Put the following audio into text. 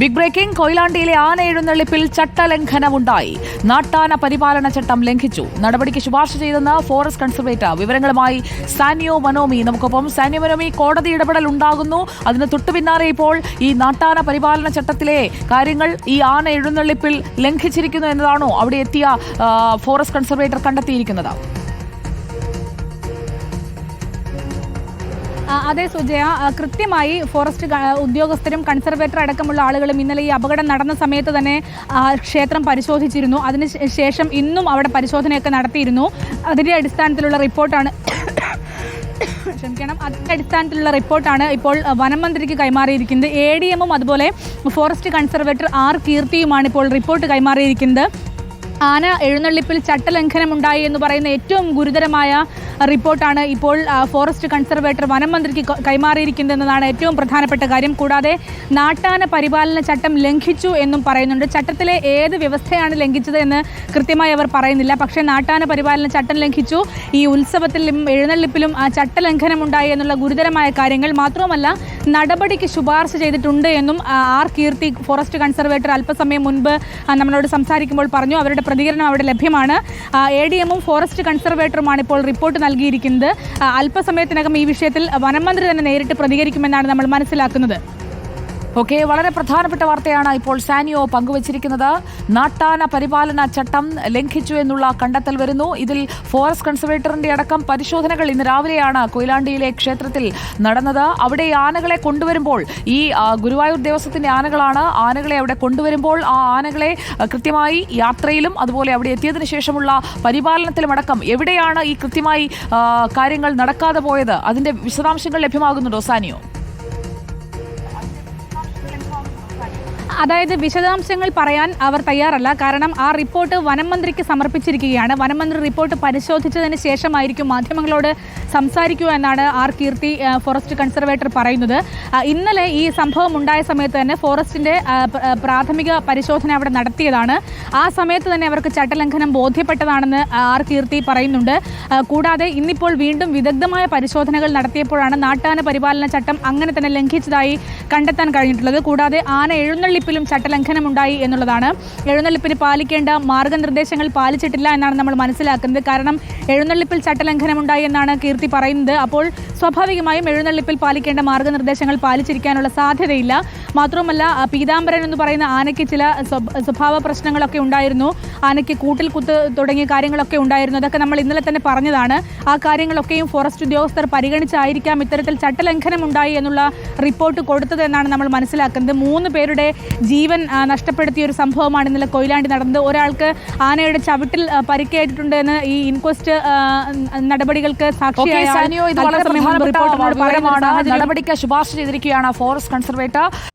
Big breaking കൊയിലാണ്ടിയിലെ ആന എഴുന്നള്ളിപ്പിൽ ചട്ടലംഘനമുണ്ടായി. നാട്ടാന പരിപാലന ചട്ടം ലംഘിച്ചു. നടപടിക്ക് ശുപാർശ ചെയ്തെന്ന് ഫോറസ്റ്റ് കൺസർവേറ്റർ. വിവരങ്ങളുമായി സാനിയോ മനോമി. നമുക്കൊപ്പം സാനിയോ മനോമി കോടതി ഇടപെടൽ ഉണ്ടാകുന്നു. അതിന് തൊട്ടു പിന്നാലെ ഇപ്പോൾ ഈ നാട്ടാന പരിപാലന ചട്ടത്തിലെ കാര്യങ്ങൾ ഈ ആന എഴുന്നള്ളിപ്പിൽ ലംഘിച്ചിരിക്കുന്നു എന്നതാണോ അവിടെ എത്തിയ ഫോറസ്റ്റ് കൺസർവേറ്റർ കണ്ടെത്തിയിരിക്കുന്നത്? അതെ സുജയ. കൃത്യമായി ഫോറസ്റ്റ് ഉദ്യോഗസ്ഥരും കൺസർവേറ്റർ അടക്കമുള്ള ആളുകളും ഇന്നലെ ഈ അപകടം നടന്ന സമയത്ത് തന്നെ ക്ഷേത്രം പരിശോധിച്ചിരുന്നു. അതിന് ശേഷം ഇന്നും അവിടെ പരിശോധനയൊക്കെ നടത്തിയിരുന്നു. അതിന്റെ അടിസ്ഥാനത്തിലുള്ള റിപ്പോർട്ടാണ് ക്ഷമിക്കണം. അതിന്റെ അടിസ്ഥാനത്തിലുള്ള റിപ്പോർട്ടാണ് ഇപ്പോൾ വനം മന്ത്രിക്ക് കൈമാറിയിരിക്കുന്നത് എ ഡി എമ്മും അതുപോലെ ഫോറസ്റ്റ് കൺസർവേറ്റർ ആർ കീർത്തിയുമാണ് ഇപ്പോൾ റിപ്പോർട്ട് കൈമാറിയിരിക്കുന്നത്. ആന എഴുന്നള്ളിപ്പിൽ ചട്ടലംഘനമുണ്ടായി എന്ന് പറയുന്ന ഏറ്റവും ഗുരുതരമായ റിപ്പോർട്ടാണ് ഇപ്പോൾ ഫോറസ്റ്റ് കൺസർവേറ്റർ വനം മന്ത്രിക്ക് ക- കൈമാറിയിരിക്കുന്നതെന്നതാണ് ഏറ്റവും പ്രധാനപ്പെട്ട കാര്യം. കൂടാതെ നാട്ടാന പരിപാലന ചട്ടം ലംഘിച്ചു എന്നും പറയുന്നുണ്ട്. ചട്ടത്തിലെ ഏത് വ്യവസ്ഥയാണ് ലംഘിച്ചത് എന്ന് കൃത്യമായി അവർ പറയുന്നില്ല. പക്ഷേ നാട്ടാന പരിപാലന ചട്ടം ലംഘിച്ചു. ഈ ഉത്സവത്തിലും എഴുന്നള്ളിപ്പിലും ആ ചട്ടലംഘനമുണ്ടായി എന്നുള്ള ഗുരുതരമായ കാര്യങ്ങൾ മാത്രവുമല്ല നടപടിക്ക് ശുപാർശ ചെയ്തിട്ടുണ്ട് എന്നും ആർ കീർത്തി ഫോറസ്റ്റ് കൺസർവേറ്റർ അല്പസമയം മുൻപ് നമ്മളോട് സംസാരിക്കുമ്പോൾ പറഞ്ഞു. അവരുടെ പ്രതികരണം അവിടെ ലഭ്യമാണ്. എ ഡി എമ്മും ഫോറസ്റ്റ് കൺസർവേറ്ററുമാണ് ഇപ്പോൾ റിപ്പോർട്ട് നൽകിയിരിക്കുന്നത്. അല്പസമയത്തിനകം ഈ വിഷയത്തിൽ വനംമന്ത്രി തന്നെ നേരിട്ട് പ്രതികരിക്കുമെന്നാണ് നമ്മൾ മനസ്സിലാക്കുന്നത്. ഓക്കെ വളരെ പ്രധാനപ്പെട്ട വാർത്തയാണ് ഇപ്പോൾ സാനിയോ പങ്കുവച്ചിരിക്കുന്നത്. നാട്ടാന പരിപാലന ചട്ടം ലംഘിച്ചു എന്നുള്ള കണ്ടെത്തൽ വരുന്നു. ഇതിൽ ഫോറസ്റ്റ് കൺസർവേറ്ററിന്റെ അടക്കം പരിശോധനകൾ ഇന്ന് രാവിലെയാണ് കൊയിലാണ്ടിയിലെ ക്ഷേത്രത്തിൽ നടന്നത്. അവിടെ ആനകളെ കൊണ്ടുവരുമ്പോൾ ഈ ഗുരുവായൂർ ദേവസ്വത്തിന്റെ ആനകളാണ് ആനകളെ അവിടെ കൊണ്ടുവരുമ്പോൾ ആ ആനകളെ കൃത്യമായി യാത്രയിലും അതുപോലെ അവിടെ എത്തിയതിനു ശേഷമുള്ള പരിപാലനത്തിലും അടക്കം എവിടെയാണ് ഈ കൃത്യമായി കാര്യങ്ങൾ നടക്കാതെ പോയത്? അതിന്റെ വിശദാംശങ്ങൾ ലഭ്യമാകുന്നുണ്ടോ സാനിയോ? അതായത് വിശദാംശങ്ങൾ പറയാൻ അവർ തയ്യാറല്ല. കാരണം ആ റിപ്പോർട്ട് വനം മന്ത്രിക്ക് സമർപ്പിച്ചിരിക്കുകയാണ്. വനം മന്ത്രി റിപ്പോർട്ട് പരിശോധിച്ചതിന് ശേഷമായിരിക്കും മാധ്യമങ്ങളോട് സംസാരിക്കുക എന്നാണ് ആർ കീർത്തി ഫോറസ്റ്റ് കൺസർവേറ്റർ പറയുന്നത്. ഇന്നലെ ഈ സംഭവം ഉണ്ടായ സമയത്ത് തന്നെ ഫോറസ്റ്റിന്റെ പ്രാഥമിക പരിശോധന അവിടെ നടത്തിയതാണ്. ആ സമയത്ത് തന്നെ അവർക്ക് ചട്ടലംഘനം ബോധ്യപ്പെട്ടതാണെന്ന് ആർ കീർത്തി പറയുന്നുണ്ട്. കൂടാതെ ഇന്നിപ്പോൾ വീണ്ടും വിദഗ്ധമായ പരിശോധനകൾ നടത്തിയപ്പോഴാണ് നാട്ടാന പരിപാലന ചട്ടം അങ്ങനെ തന്നെ ലംഘിച്ചതായി കണ്ടെത്താൻ കഴിഞ്ഞിട്ടുള്ളത്. കൂടാതെ ആന എഴുന്നള്ളിപ്പിലും ചട്ടലംഘനമുണ്ടായി എന്നുള്ളതാണ്. എഴുന്നള്ളിപ്പിന് പാലിക്കേണ്ട മാർഗനിർദ്ദേശങ്ങൾ പാലിച്ചിട്ടില്ല എന്നാണ് നമ്മൾ മനസ്സിലാക്കുന്നത്. കാരണം എഴുന്നള്ളിപ്പിൽ ചട്ടലംഘനമുണ്ടായി എന്നാണ് കീർത്തി പറയുന്നത്. അപ്പോൾ സ്വാഭാവികമായും എഴുന്നള്ളിപ്പിൽ പാലിക്കേണ്ട മാർഗനിർദ്ദേശങ്ങൾ പാലിച്ചിരിക്കാനുള്ള സാധ്യതയില്ല. മാത്രവുമല്ല പീതാംബരൻ എന്ന് പറയുന്ന ആനയ്ക്ക് ചില സ്വഭ- സ്വഭാവ പ്രശ്നങ്ങളൊക്കെ ഉണ്ടായിരുന്നു. ആനയ്ക്ക് കൂട്ടിൽ കുത്ത് തുടങ്ങിയ കാര്യങ്ങളൊക്കെ ഉണ്ടായിരുന്നു. അതൊക്കെ നമ്മൾ ഇന്നലെ തന്നെ പറഞ്ഞതാണ്. ആ കാര്യങ്ങളൊക്കെയും ഫോറസ്റ്റ് ഉദ്യോഗസ്ഥർ പരിഗണിച്ചായിരിക്കാം ഇത്തരത്തിൽ ചട്ടലംഘനം ഉണ്ടായി എന്നുള്ള റിപ്പോർട്ട് കൊടുത്തതെന്നാണ് നമ്മൾ മനസ്സിലാക്കുന്നത്. മൂന്ന് പേരുടെ ജീവൻ നഷ്ടപ്പെടുത്തിയ ഒരു സംഭവമാണ് ഇന്നലെ കൊയിലാണ്ടി നടന്നത്. ഒരാൾക്ക് ആനയുടെ ചവിട്ടിൽ പരിക്കേറ്റിട്ടുണ്ടെന്ന് പരിക്കേറ്റിട്ടുണ്ട് എന്ന് ഈ ഇൻക്വസ്റ്റ് നടപടികൾക്ക് സാക്ഷിയായി നടപടിക്ക് ശുപാർശ ചെയ്തിരിക്കുകയാണ് ഫോറസ്റ്റ് കൺസർവേറ്റർ.